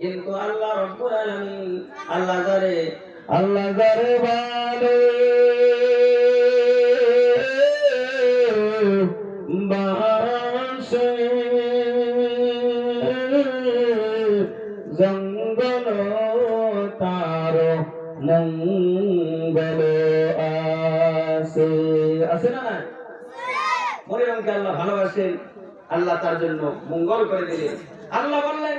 কিন্তু আল্লাহ রব্বুল আলামিন আল্লাহ যারে আল্লাহ যারে ভালো বাসে জঙ্গল তার মঙ্গল আছে। আছে না মরিয়মকে আল্লাহ ভালোবাসেন, আল্লাহ তার জন্য মঙ্গল করে দিলেন। আল্লাহ বললেন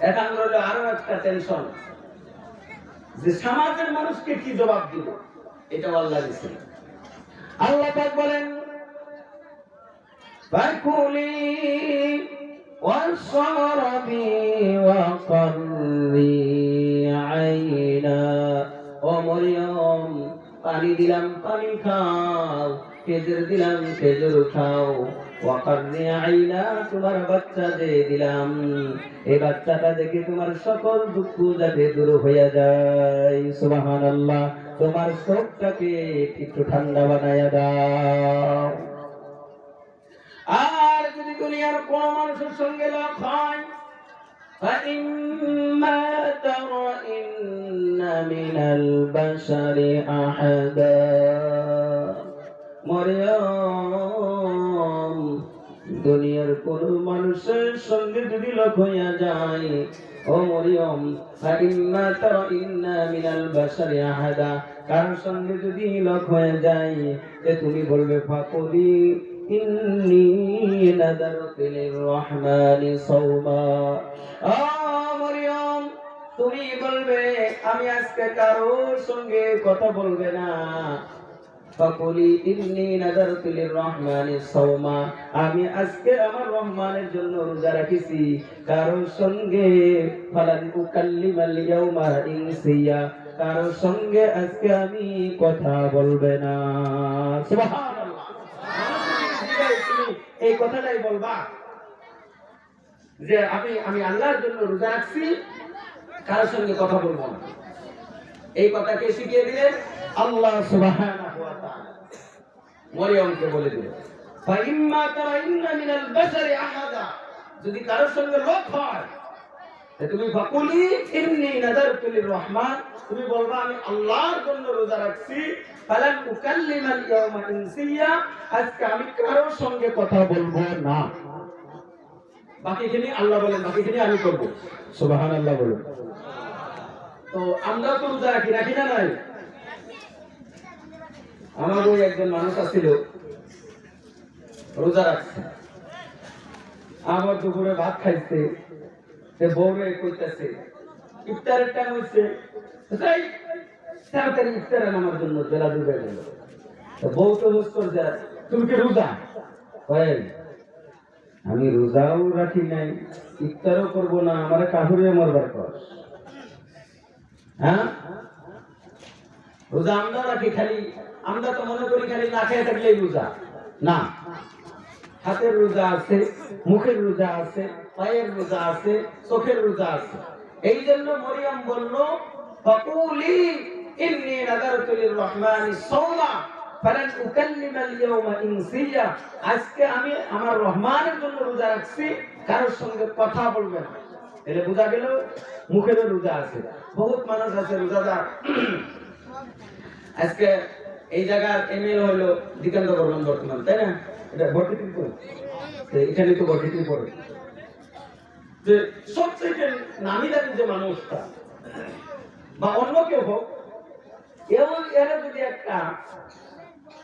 এখন হলো আরো একটা টেনশন যে সমাজের মানুষকে কি জবাব দিব এটা আল্লাহ দিছে আল্লাহ পাক বলেন فكلي واشربي وقري عينا ও মরিয়ম পানি দিলাম পানি খাও খেজুর দিলাম খেজুর খাও ওয়াকারনি আইনা তোমার বাচ্চা যে দিলাম এই বাচ্চাটা দেখে তোমার সকল দুঃখ যাতে দূর হইয়া যায় সুবহানাল্লাহ তোমার চোখটাকে একটু ঠান্ডা বানায়া দাও আর যদি দুনিয়ার কোন মানুষের সঙ্গে লাভ হয় فإما ترئن من البشر أحدا মরিয়ম দুনিয়ার কোন মানুষের সঙ্গে যদি লোক হইয়া যায়, ও মরিয়ম, ফাইন্না তারাইন্না মিনাল বাশারি আহাদা সঙ্গে যদি যায় তুমি বলবে ইন্নি নাদারতু সাওমা। মরিয়ম, তুমি বলবে, আমি আজকে কারোর সঙ্গে কথা বলবে না। ফাকুলি ইন্নি নাদারতু লিররহমানি সাওমা। আমি আজকে আমার রহমানের জন্য রোজা রাখিছি। কারোর সঙ্গে, ফালান উকাল্লিমাল ইয়াউমা ইনসিয়া। কারোর সঙ্গে আজকে আমি কথা বলবে না। সুবহানাল্লাহ। এই কথাটাই বলবা যে আমি আমি আল্লাহর জন্য রোজা রাখছি, কারোর সঙ্গে কথা বলব না। এই কথা কে শিখিয়ে দিলেন? আল্লাহ সুবহানাহু মরিয়মকে বলে দিলেন ফাইম্মা বাশারি আহাদা। যদি কারোর সঙ্গে লোক হয় তুমি লিররহমান। তুমি বলবা, আমি আল্লাহর জন্য রোজা রাখছি। ইয়াউমা ইনসিয়া। আজকে আমি কারোর সঙ্গে কথা বলব না। বাকিখানি আল্লাহ বলেন বাকিখানি আমি করব। সুবহানাল্লাহ বলুন। তো আমরা তো রোজা রাখি রাখি না নাই? আমার ওই একজন মানুষ আছিল রোজা রাখছে। আমার দুপুরে ভাত খাইছে, সে বউরে কইতাছে, ইফতারের টাইম হইছে। যাই তাড়াতাড়ি ইফতার আমার জন্য বেলা ডুবে গেল বউ তো বুঝ করছে তুমি কি রোজা? হয় আমি রোজাও রাখি নাই, ইফতারও করব না, আমার কাহুরে মরবার কর হ্যাঁ? রোজা আমরা রাখি খালি? আমরা তো মনে করি খালি না খেয়ে থাকলেই রোজা। না। হাতের রোজা আছে, মুখের রোজা আছে, পায়ের রোজা আছে, চোখের রোজা আছে। এই জন্য মরিয়াম বলল, ফাকুলি ইন্নী নাদারতু লিররহমানি সাওমা ফালান উকাল্লিমাল ইয়াওমা ইনসিয়া। আজকে আমি আমার রহমানের জন্য রোজা রাখছি, কারোর সঙ্গে কথা বলবে না। এটা বোঝা গেল, মুখেরও রোজা আছে। বহুত মানুষ আছে রোজাদার। আজকে এই জায়গার এমএল হলো দিকান্ত বর্মন বর্তমান, তাই না? এটা ভর্তি তো এখানে তো ভর্তি পড়ে যে সবচেয়ে নামি দামি যে মানুষটা, বা অন্য কেউ হোক এও এরা যদি একটা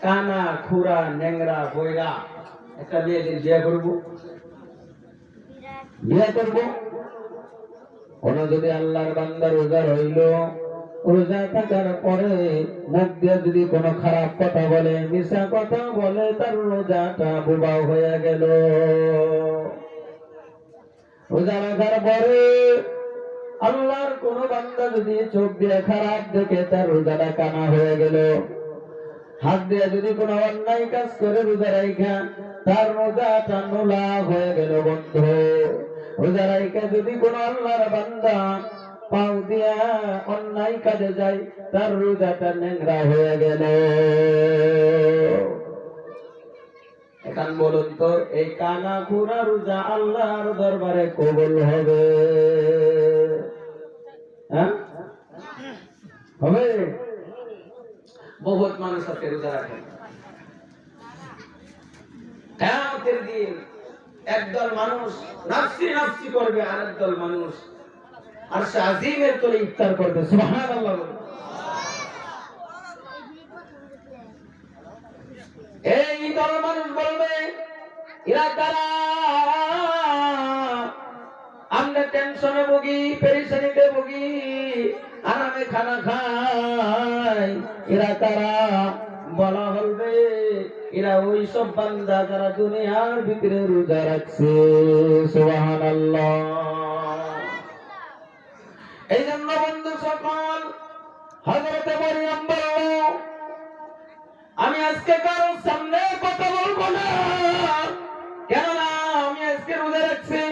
কানা, খুরা, ন্যাংরা, বইরা একটা মেয়েদের বিয়ে করব বিয়ে করব কোন যদি আল্লাহর বান্দা রোজা রইল রোজা থাকার পরে মুখ দিয়ে যদি কোনো খারাপ কথা বলে মিশা কথা বলে, তার রোজাটা বোবাও হয়ে গেল। রোজা রাখার পরে আল্লাহর কোন বান্দা যদি চোখ দিয়ে খারাপ দেখে, তার রোজাটা কানা হয়ে গেল। হাত দিয়ে যদি কোনো অন্যায় কাজ করে রোজা রাইখা, তার রোজাটা নোলা হয়ে গেল বন্ধু। রোজা রাইখা যদি কোনো আল্লাহর বান্দা পাও দিয়া অন্যায় কাজে যায় তার রোজাটা ন্যাংরা হয়ে গেল। এখন বলুন তো, এই কানা খুরা রোজা আল্লাহর দরবারে কবুল হবে? হ্যাঁ? হবে? বহুত মানুষ আছে রোজা রাখে। কেয়ামতের দিন একদল মানুষ নাফসি নাফসি করবে আর একদল মানুষ আর সে আজিমের তলে ইফতার করবে বলুন। এই দল মানুষ বলবে এরা কারা আমরা টেনশনে ভুগি পেরেশানিতে ভুগি আরামে খানা খাই। এরা কারা বলা বলবে এরা ওই সব বান্দা যারা দুনিয়ার ভিতরে রোজা রাখছে। সুবহানাল্লাহ। এই জন্য বন্ধু সকল হজরতে মরিয়ম বলল আমি আজকে কারো সামনে কথা বলবো না কেননা আমি আজকে রোজা রাখছি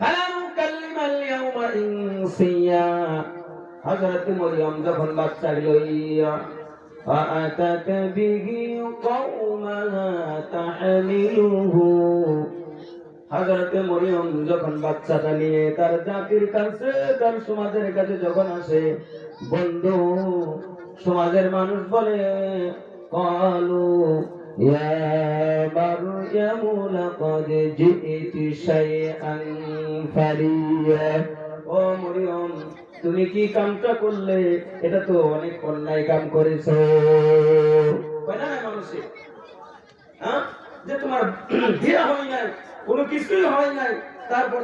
ফালাম কাল্লিমাল ইয়াউমা ইনসিয়া হযরত মরিয়ম যখন বাচ্চা লইয়া فأتت به قومها تحمله হযরত মরিয়ম যখন বাচ্চাটা নিয়ে তার জাতির কাছে তার সমাজের কাছে যখন আসে বন্ধু সমাজের মানুষ বলে قالوا يا مريم لقد جئت شيئا فريا ও মরিয়ম তুমি কি কামটা করলে এটা তো অনেক অন্যায় কাম করেছো কয় না মানুষে হ্যাঁ যে তোমার বিয়ে হয় নাই কোনো কিছুই হয় নাই। তারপর